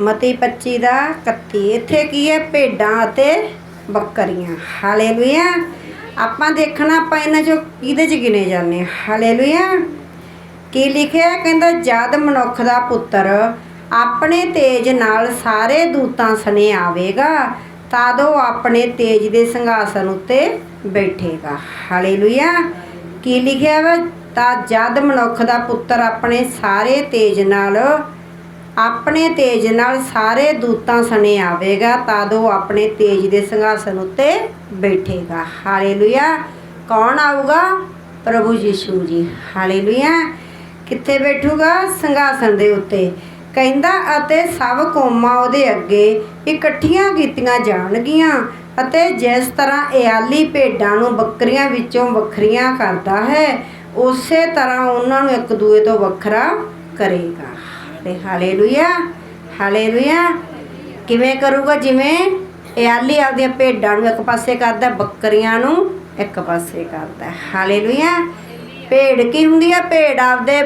ਮਤੀ 25 ਦਾ 31 ਇੱਥੇ ਕੀ ਹੈ? ਭੇਡਾਂ ਅਤੇ ਬੱਕਰੀਆਂ। ਹਾਲੇਲੂਇਆ। ਆਪਾਂ ਦੇਖਣਾ ਆਪਾਂ ਇਹਨਾਂ ਚੋਂ ਕਿਹਦੇ ਚ ਗਿਣੇ ਜਾਂਦੇ ਹਾਂ? ਹਾਲੇਲੂਇਆ। ਕੀ ਲਿਖਿਆ ਕਹਿੰਦਾ, ਜਦ ਮਨੁੱਖ ਦਾ ਪੁੱਤਰ ਆਪਣੇ ਤੇਜ ਨਾਲ ਸਾਰੇ ਦੂਤਾਂ ਸਣੇ ਆਵੇਗਾ, ਤਦ ਉਹ ਆਪਣੇ ਤੇਜ ਦੇ ਸੰਘਾਸਨ ਉੱਤੇ ਬੈਠੇਗਾ। ਹਾਲੇਲੂਇਆ। ਕੀ ਲਿਖਿਆ ਵਾ? ਤਾਂ ਜਦ ਮਨੁੱਖ ਦਾ ਪੁੱਤਰ ਆਪਣੇ ਸਾਰੇ ਤੇਜ ਨਾਲ ਆਪਣੇ ਤੇਜ ਨਾਲ ਸਾਰੇ ਦੂਤਾਂ ਸਣੇ ਆਵੇਗਾ, ਤਦ ਉਹ ਆਪਣੇ ਤੇਜ ਦੇ ਸਿੰਘਾਸਨ ਉੱਤੇ ਬੈਠੇਗਾ। ਹਾਲੇਲੂਇਆ। ਕੌਣ ਆਊਗਾ? ਪ੍ਰਭੂ ਯੀਸ਼ੂ ਜੀ। ਹਾਲੇਲੂਇਆ। ਕਿੱਥੇ ਬੈਠੂਗਾ? ਸਿੰਘਾਸਨ ਦੇ ਉੱਤੇ। ਕਹਿੰਦਾ, ਅਤੇ ਸਭ ਕੌਮਾਂ ਉਹਦੇ ਅੱਗੇ ਇਕੱਠੀਆਂ ਕੀਤੀਆਂ ਜਾਣਗੀਆਂ ਅਤੇ ਜਿਸ ਤਰ੍ਹਾਂ ਇਆਲੀ ਭੇਡਾਂ ਨੂੰ ਬੱਕਰੀਆਂ ਵਿੱਚੋਂ ਵੱਖਰੀਆਂ ਕਰਦਾ ਹੈ, ਉਸੇ ਤਰ੍ਹਾਂ ਉਹਨਾਂ ਨੂੰ ਇੱਕ ਦੂਏ ਤੋਂ ਵੱਖਰਾ ਕਰੇਗਾ। ਤੇ ਹਾਲੇਲੂਇਆ ਹਾਲੇਲੂਇਆ। ਕਿਵੇਂ ਕਰੂਗਾ ਜਿਵੇਂ? ਇਆਲੀ ਆਪਦੀਆਂ ਭੇਡਾਂ ਨੂੰ ਇੱਕ ਪਾਸੇ ਕਰਦਾ, ਬੱਕਰੀਆਂ ਨੂੰ ਇੱਕ ਪਾਸੇ ਕਰਦਾ। ਹਾਲੇਲੂਇਆ। ਭੇਡ ਕੀ ਹੁੰਦੀ ਆ? ਭੇਡ ਆਪਦੇ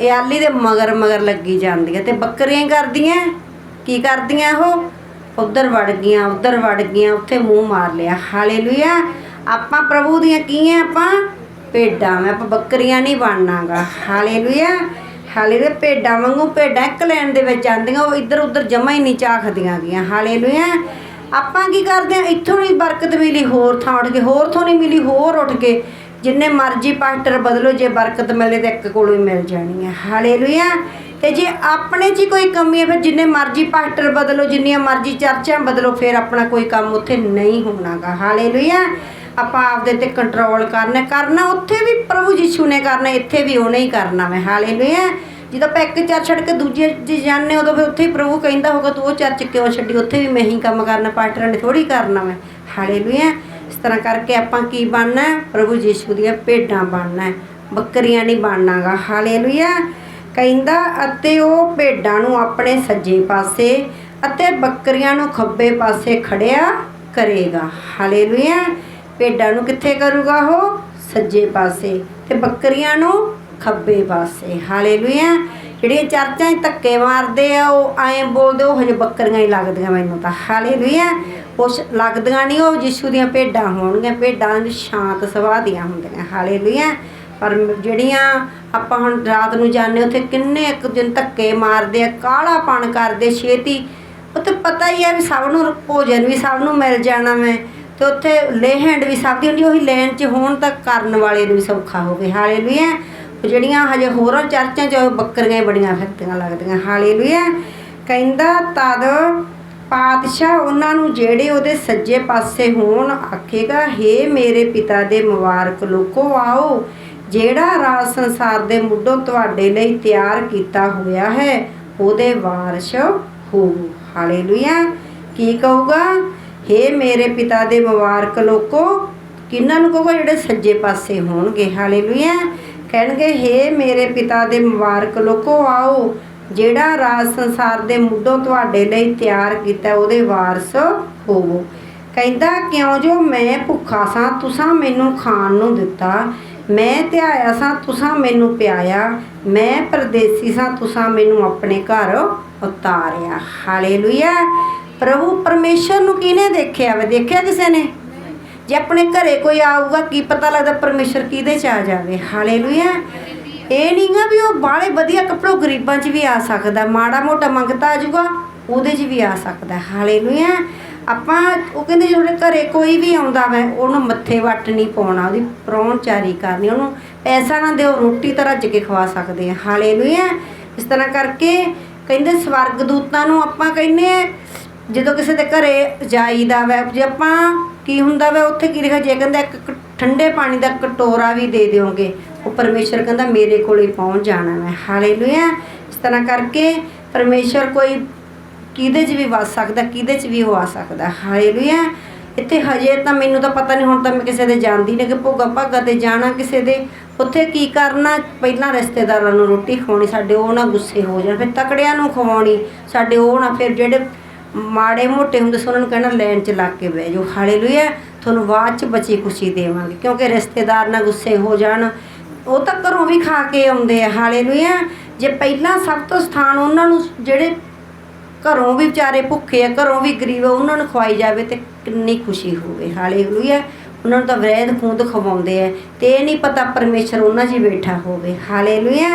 ਇਆਲੀ ਦੇ ਮਗਰ ਮਗਰ ਲੱਗੀ ਜਾਂਦੀ ਹੈ ਤੇ ਬੱਕਰੀਆਂ ਕਰਦੀਆਂ। ਕੀ ਕਰਦੀਆਂ ਉਹ? ਉਧਰ ਵੜ ਗਈਆਂ, ਉਧਰ ਵੜ ਗਈਆਂ, ਉੱਥੇ ਮੂੰਹ ਮਾਰ ਲਿਆ। ਹਾਲੇਲੂਇਆ। ਆਪਾਂ ਪ੍ਰਭੂ ਦੀਆਂ ਕੀ ਆ ਆਪਾਂ? ਭੇਡਾਂ ਮੈਂ ਆਪਾਂ ਬੱਕਰੀਆਂ ਨਹੀਂ ਬਣਨਾਗਾ। ਹਾਲੇਲੂਇਆ। ਹਾਲੇਲੂਇਆ ਭੇਡਾਂ ਵਾਂਗੂ ਭੇਡਾਂ ਇੱਕ ਲੈਣ ਦੇ ਵਿੱਚ ਆਂਦੀਆਂ ਉਹ ਇੱਧਰ ਉੱਧਰ ਜਮਾ ਹੀ ਨਹੀਂ ਝਾਕਦੀਆਂ ਗੀਆਂ। ਹਾਲੇਲੂਇਆ ਆਪਾਂ ਕੀ ਕਰਦੇ ਆ, ਇੱਥੋਂ ਨਹੀਂ ਬਰਕਤ ਮਿਲੀ, ਹੋਰ ਥਾਂ ਉੱਠ ਕੇ, ਹੋਰ ਥੋਂ ਨਹੀਂ ਮਿਲੀ, ਹੋਰ ਉੱਠ ਕੇ, ਜਿੰਨੇ ਮਰਜ਼ੀ ਪਾਸਟਰ ਬਦਲੋ, ਜੇ ਬਰਕਤ ਮਿਲੇ ਤੇ ਇੱਕ ਕੋਲੋਂ ਹੀ ਮਿਲ ਜਾਣੀ ਹੈ ਹਾਲੇਲੂਇਆ ਤੇ ਜੇ ਆਪਣੇ 'ਚ ਹੀ ਕੋਈ ਕਮੀ ਹੈ ਫਿਰ ਜਿੰਨੇ ਮਰਜ਼ੀ ਪਾਸਟਰ ਬਦਲੋ, ਜਿੰਨੀਆਂ ਮਰਜ਼ੀ ਚਰਚਾਂ ਬਦਲੋ, ਫਿਰ ਆਪਣਾ ਕੋਈ ਕੰਮ ਉੱਥੇ ਨਹੀਂ ਹੋਣਾਗਾ। ਹਾਲੇਲੂਇਆ ਆਪਾਂ ਆਪਦੇ ਤੇ ਕੰਟਰੋਲ ਕਰਨਾ ਕਰਨਾ ਉੱਥੇ ਵੀ ਪ੍ਰਭੂ ਯਿਸੂ ਨੇ ਕਰਨਾ ਇੱਥੇ ਵੀ ਉਹਨੇ ਹੀ ਕਰਨਾ ਮੈਂ ਹਾਲੇਲੂਇਆ ਜਦੋਂ ਆਪਾਂ ਇੱਕ ਚਰਚ ਛੱਡ ਕੇ ਦੂਜੇ 'ਚ ਜਾਂਦੇ ਉਦੋਂ ਫਿਰ ਉੱਥੇ ਹੀ ਪ੍ਰਭੂ ਕਹਿੰਦਾ ਹੋਗਾ ਤੂੰ ਉਹ ਚਰਚ ਕਿਉਂ ਛੱਡੀ? ਉੱਥੇ ਵੀ ਮੈਂ ਹੀ ਕੰਮ ਕਰਨਾ, ਪਾਸਟਰਾਂ ਨੇ ਥੋੜੀ ਕਰਨਾ ਮੈਂ ਹਾਲੇਲੂਇਆ ਇਸ ਤਰ੍ਹਾਂ ਕਰਕੇ ਆਪਾਂ ਕੀ ਬਣਨਾ ਪ੍ਰਭੂ ਯੀਸ਼ੂ ਦੀਆਂ ਭੇਡਾਂ ਬਣਨਾ ਬੱਕਰੀਆਂ ਨਹੀਂ ਬਣਨਾਗਾ। ਹਾਲੇਲੂਇਆ ਕਹਿੰਦਾ, ਅਤੇ ਉਹ ਭੇਡਾਂ ਨੂੰ ਆਪਣੇ ਸੱਜੇ ਪਾਸੇ ਅਤੇ ਬੱਕਰੀਆਂ ਨੂੰ ਖੱਬੇ ਪਾਸੇ ਖੜਿਆ ਕਰੇਗਾ। ਹਾਲੇਲੂਇਆ ਭੇਡਾਂ ਨੂੰ ਕਿੱਥੇ ਕਰੂਗਾ ਉਹ? ਸੱਜੇ ਪਾਸੇ ਤੇ ਬੱਕਰੀਆਂ ਨੂੰ ਖੱਬੇ ਪਾਸੇ। ਹਾਲੇਲੂਇਆ। ਜਿਹੜੀਆਂ ਚਰਚਾਂ 'ਚ ਧੱਕੇ ਮਾਰਦੇ ਆ, ਉਹ ਐਂ ਬੋਲਦੇ, ਉਹ ਹਜੇ ਬੱਕਰੀਆਂ ਹੀ ਲੱਗਦੀਆਂ ਮੈਨੂੰ ਤਾਂ। ਹਾਲੇਲੂਇਆ। ਉਸ ਲੱਗਦੀਆਂ ਨਹੀਂ, ਉਹ ਯਿਸੂ ਦੀਆਂ ਭੇਡਾਂ ਹੋਣਗੀਆਂ। ਭੇਡਾਂ ਦੀ ਸ਼ਾਂਤ ਸੁਭਾਅ ਦੀਆਂ ਹੁੰਦੀਆਂ। ਹਾਲੇਲੂਇਆ। ਪਰ ਜਿਹੜੀਆਂ ਆਪਾਂ ਹੁਣ ਰਾਤ ਨੂੰ ਜਾਂਦੇ ਉੱਥੇ ਕਿੰਨੇ ਇੱਕ ਦਿਨ ਧੱਕੇ ਮਾਰਦੇ ਆ ਕਾਲਾਪਣ ਕਰਦੇ, ਛੇਤੀ। ਉੱਥੇ ਪਤਾ ਹੀ ਹੈ ਵੀ ਸਭ ਨੂੰ ਭੋਜਨ ਵੀ ਸਭ ਨੂੰ ਮਿਲ ਜਾਣਾ ਮੈਂ ਤੇ ਉੱਥੇ ਲੇਹੈਂਡ ਵੀ ਸਭ ਦੀ ਹੁੰਦੀ ਉਹੀ ਲੈਣ 'ਚ ਹੋਣ ਤਾਂ ਕਰਨ ਵਾਲੇ ਨੂੰ ਵੀ ਸੌਖਾ ਹੋਵੇ। ਹਾਲੇਲੂਇਆ ਉਹ ਜਿਹੜੀਆਂ ਹਜੇ ਹੋਰਾਂ ਚਰਚਾਂ 'ਚ ਬੱਕਰੀਆਂ ਬੜੀਆਂ ਫਿਰਤੀਆਂ ਲੱਗਦੀਆਂ। ਹਾਲੇਲੂਇਆ ਕਹਿੰਦਾ ਤਦ ਪਾਤਸ਼ਾਹ ਉਹਨਾਂ ਨੂੰ ਜਿਹੜੇ ਉਹਦੇ ਸੱਜੇ ਪਾਸੇ ਹੋਣ, ਆਖੇਗਾ, ਹੇ ਮੇਰੇ ਪਿਤਾ ਦੇ ਮੁਬਾਰਕ ਲੋਕੋ, ਆਓ, ਜਿਹੜਾ ਰਾਜ ਸੰਸਾਰ ਦੇ ਮੁੱਢੋਂ ਤੁਹਾਡੇ ਲਈ ਤਿਆਰ ਕੀਤਾ ਹੋਇਆ ਹੈ, ਉਹਦੇ ਵਾਰਸ਼ ਹੋਵੋ ਹਾਲੇਲੂਇਆ ਕੀ ਕਹੂਗਾ? ਹੇ ਮੇਰੇ ਪਿਤਾ ਦੇ ਮੁਬਾਰਕ ਲੋਕੋ ਕਿਹਨਾਂ ਨੂੰ ਕਹੋ ਜਿਹੜੇ ਸੱਜੇ ਪਾਸੇ ਹੋਣਗੇ? ਹਾਲੇਲੂਇਆ। ਕਹਿਣਗੇ, ਹੇ ਮੇਰੇ ਪਿਤਾ ਦੇ ਮੁਬਾਰਕ ਲੋਕੋ, ਆਓ, ਜਿਹੜਾ ਰਾਜ ਸੰਸਾਰ ਦੇ ਮੁੱਢੋਂ ਤੁਹਾਡੇ ਲਈ ਤਿਆਰ ਕੀਤਾ ਉਹਦੇ ਵਾਰਸ ਹੋਵੋ। ਕਹਿੰਦਾ, ਕਿਉਂ ਜੋ ਮੈਂ ਭੁੱਖਾ ਸਾਂ, ਤੁਸਾਂ ਮੈਨੂੰ ਖਾਣ ਨੂੰ ਦਿੱਤਾ। ਮੈਂ ਧਿਆਇਆ ਸਾਂ, ਤੁਸਾਂ ਮੈਨੂੰ ਪਿਆਇਆ। ਮੈਂ ਪਰਦੇਸੀ ਸਾਂ, ਤੁਸਾਂ ਮੈਨੂੰ ਆਪਣੇ ਘਰ ਉਤਾਰਿਆ। ਹਾਲੇਲੂਇਆ। ਪ੍ਰਭੂ ਪਰਮੇਸ਼ਰ ਨੂੰ ਕਿਹਨੇ ਦੇਖਿਆ ਵੇ? ਦੇਖਿਆ ਕਿਸੇ ਨੇ? ਜੇ ਆਪਣੇ ਘਰੇ ਕੋਈ ਆਊਗਾ, ਕੀ ਪਤਾ ਲੱਗਦਾ ਪਰਮੇਸ਼ਰ ਕਿਹਦੇ ਚ ਆ ਜਾਵੇ? ਹਾਲੇਲੂਇਆ। ਇਹ ਨਹੀਂਗਾ ਵੀ ਉਹ ਬਾਹਲੇ ਵਧੀਆ ਕੱਪੜੋ ਗਰੀਬਾਂ 'ਚ ਵੀ ਆ ਸਕਦਾ। ਮਾੜਾ ਮੋਟਾ ਮੰਗਤਾ ਆ ਜਾਊਗਾ, ਉਹਦੇ 'ਚ ਵੀ ਆ ਸਕਦਾ। ਹਾਲੇਲੂਇਆ। ਆਪਾਂ ਉਹ ਕਹਿੰਦੇ ਜਿਹੜੇ ਘਰੇ ਕੋਈ ਵੀ ਆਉਂਦਾ ਵੈ, ਉਹਨੂੰ ਮੱਥੇ ਵੱਟ ਨਹੀਂ ਪਾਉਣਾ, ਉਹਦੀ ਪ੍ਰੌਣਚਾਰੀ ਕਰਨੀ, ਉਹਨੂੰ ਪੈਸਾ ਨਾ ਦਿਓ, ਰੋਟੀ ਤਾਂ ਰੱਜ ਕੇ ਖਵਾ ਸਕਦੇ ਆ। ਹਾਲੇਲੂਇਆ। ਇਸ ਤਰ੍ਹਾਂ ਕਰਕੇ ਕਹਿੰਦੇ ਸਵਰਗ ਦੂਤਾਂ ਨੂੰ ਆਪਾਂ ਕਹਿੰਦੇ ਆ ਜਦੋਂ ਕਿਸੇ ਦੇ ਘਰੇ ਜਾਈਦਾ ਵੈ, ਜੇ ਆਪਾਂ ਕੀ ਹੁੰਦਾ ਵੈ, ਉੱਥੇ ਕੀ ਲਿਖਿਆ, ਜੇ ਕਹਿੰਦਾ ਇੱਕ ਠੰਡੇ ਪਾਣੀ ਦਾ ਕਟੋਰਾ ਵੀ ਦੇ ਦਿਓਗੇ, ਉਹ ਪਰਮੇਸ਼ਰ ਕਹਿੰਦਾ ਮੇਰੇ ਕੋਲੇ ਪਹੁੰਚ ਜਾਣਾ ਮੈਂ ਹਾਲੇਲੂਇਆ। ਇਸ ਤਰ੍ਹਾਂ ਕਰਕੇ ਪਰਮੇਸ਼ਰ ਕੋਈ ਕਿਹਦੇ 'ਚ ਵੀ ਵਸ ਸਕਦਾ, ਕਿਹਦੇ 'ਚ ਵੀ ਹੋ ਆ ਸਕਦਾ। ਹਾਲੇਲੂਇਆ। ਇੱਥੇ ਹਜੇ ਤਾਂ ਮੈਨੂੰ ਤਾਂ ਪਤਾ ਨਹੀਂ, ਹੁਣ ਤਾਂ ਮੈਂ ਕਿਸੇ ਦੇ ਜਾਂਦੀ ਨਹੀਂ, ਕਿ ਭੋਗਾ ਭਾਗਾ ਤੇ ਜਾਣਾ ਕਿਸੇ ਦੇ। ਉੱਥੇ ਕੀ ਕਰਨਾ? ਪਹਿਲਾਂ ਰਿਸ਼ਤੇਦਾਰਾਂ ਨੂੰ ਰੋਟੀ ਖਵਾਉਣੀ, ਸਾਡੇ ਉਹ ਨਾ ਗੁੱਸੇ ਹੋ ਜਾਣ, ਫਿਰ ਤਕੜਿਆਂ ਨੂੰ ਖਵਾਉਣੀ, ਸਾਡੇ ਉਹ ਨਾ, ਫਿਰ ਜਿਹੜੇ ਮਾੜੇ ਮੋਟੇ ਹੁੰਦੇ ਸੀ, ਉਹਨਾਂ ਨੂੰ ਕਹਿਣਾ, ਲੈਣ 'ਚ ਲੱਗ ਕੇ ਬਹਿ ਜਾਓ, ਹਾਲੇਲੂਇਆ, ਤੁਹਾਨੂੰ ਬਾਅਦ 'ਚ ਬਚੀ ਖੁਸ਼ੀ ਦੇਵਾਂਗੇ, ਕਿਉਂਕਿ ਰਿਸ਼ਤੇਦਾਰ ਨਾ ਗੁੱਸੇ ਹੋ ਜਾਣ। ਉਹ ਤਾਂ ਘਰੋਂ ਵੀ ਖਾ ਕੇ ਆਉਂਦੇ ਆ, ਹਾਲੇਲੂਇਆ। ਜੇ ਪਹਿਲਾਂ ਸਭ ਤੋਂ ਸਥਾਨ ਉਹਨਾਂ ਨੂੰ, ਜਿਹੜੇ ਘਰੋਂ ਵੀ ਵਿਚਾਰੇ ਭੁੱਖੇ ਆ, ਘਰੋਂ ਵੀ ਗਰੀਬ ਆ, ਉਹਨਾਂ ਨੂੰ ਖਵਾਈ ਜਾਵੇ ਤੇ ਕਿੰਨੀ ਖੁਸ਼ੀ ਹੋਵੇ, ਹਾਲੇਲੂਇਆ। ਉਹਨਾਂ ਨੂੰ ਤਾਂ ਵੈਦ ਖੂਦ ਖਵਾਉਂਦੇ ਆ, ਤੇ ਇਹ ਨਹੀਂ ਪਤਾ ਪਰਮੇਸ਼ਰ ਉਹਨਾਂ 'ਚ ਬੈਠਾ ਹੋਵੇ, ਹਾਲੇਲੂਇਆ।